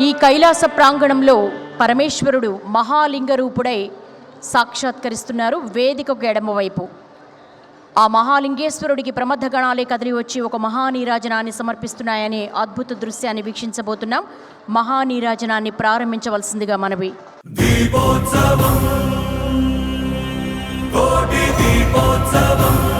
ఈ కైలాస ప్రాంగణంలో పరమేశ్వరుడు మహాలింగ రూపుడై సాక్షాత్కరిస్తున్నారు వేదికకు ఎడమవైపు ఆ మహాలింగేశ్వరుడికి ప్రమథ గణాలే కదిలి వచ్చి ఒక మహానీరాజనాన్ని సమర్పిస్తున్నాయనే అద్భుత దృశ్యాన్ని వీక్షించబోతున్నాం. మహానీరాజనాన్ని ప్రారంభించవలసిందిగా మనవి. దీపోత్సవం. దీపోత్సవం.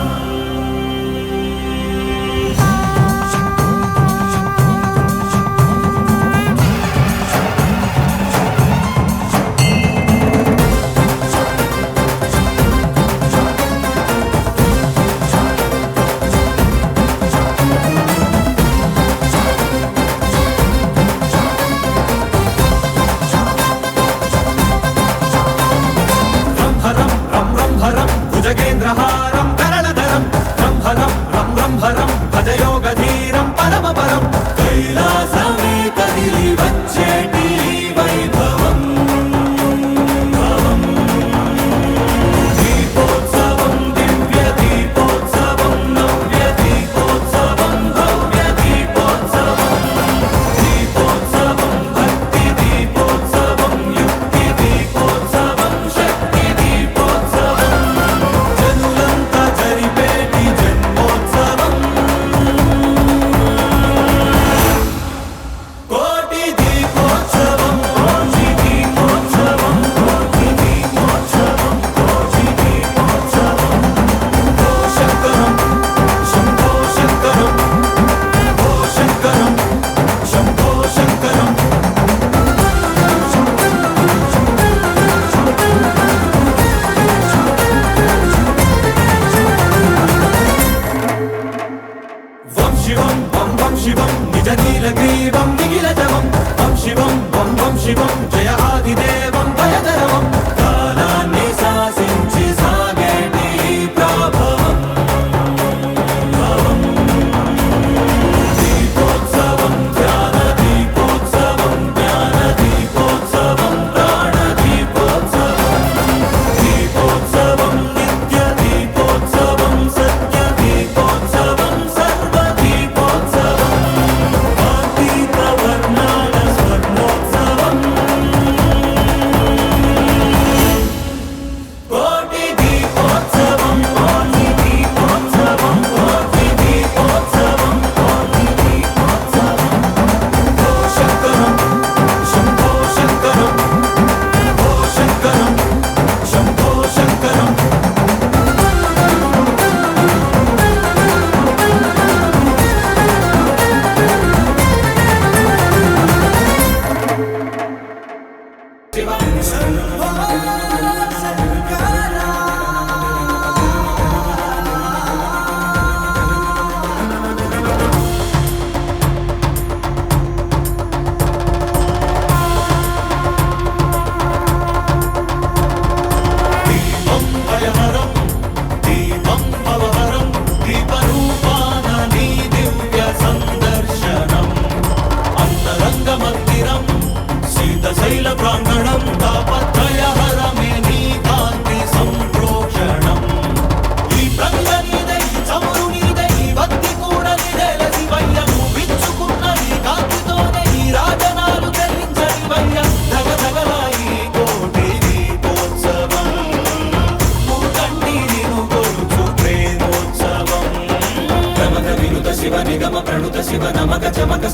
别怕变成了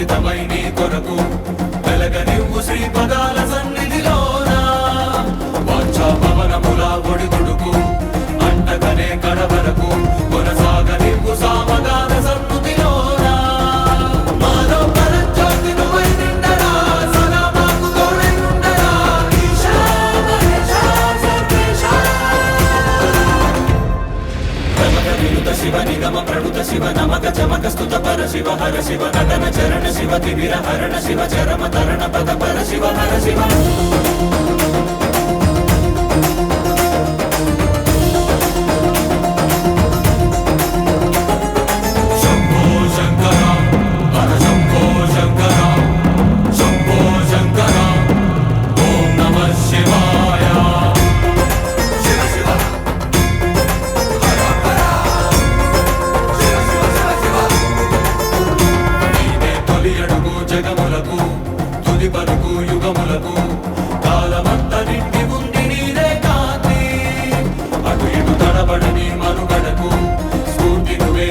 అంకితమై నీ కొరకు వెలగనివ్వు శ్రీ పదాల సన్నిధిలోనా? వాచా పవనముల ఒడిదుడుకు అంటకనే కడవరకు కొనసాగ శివ హర శివ నటన చరణ శివ తిమిర హరణ శివ చరమ తరణ పద పర శివ హర శివ.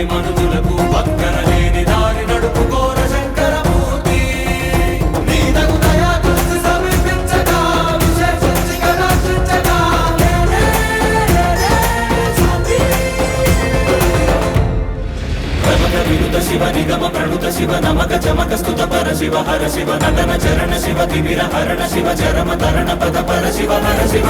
స్ఫూర్తి పక్కన లేని దారి నడుపుకోర శంకరమూర్తి. నీ తగు దయా దృష్టి సమీపించగా ప్రమద విరుత శివ నిగమ ప్రణుత శివ నమక చమక స్తుత పర శివ హర శివ నటన చరణ శివ తిమిర హరణ శివ చరమ తరణ పద పర శివ హర శివ.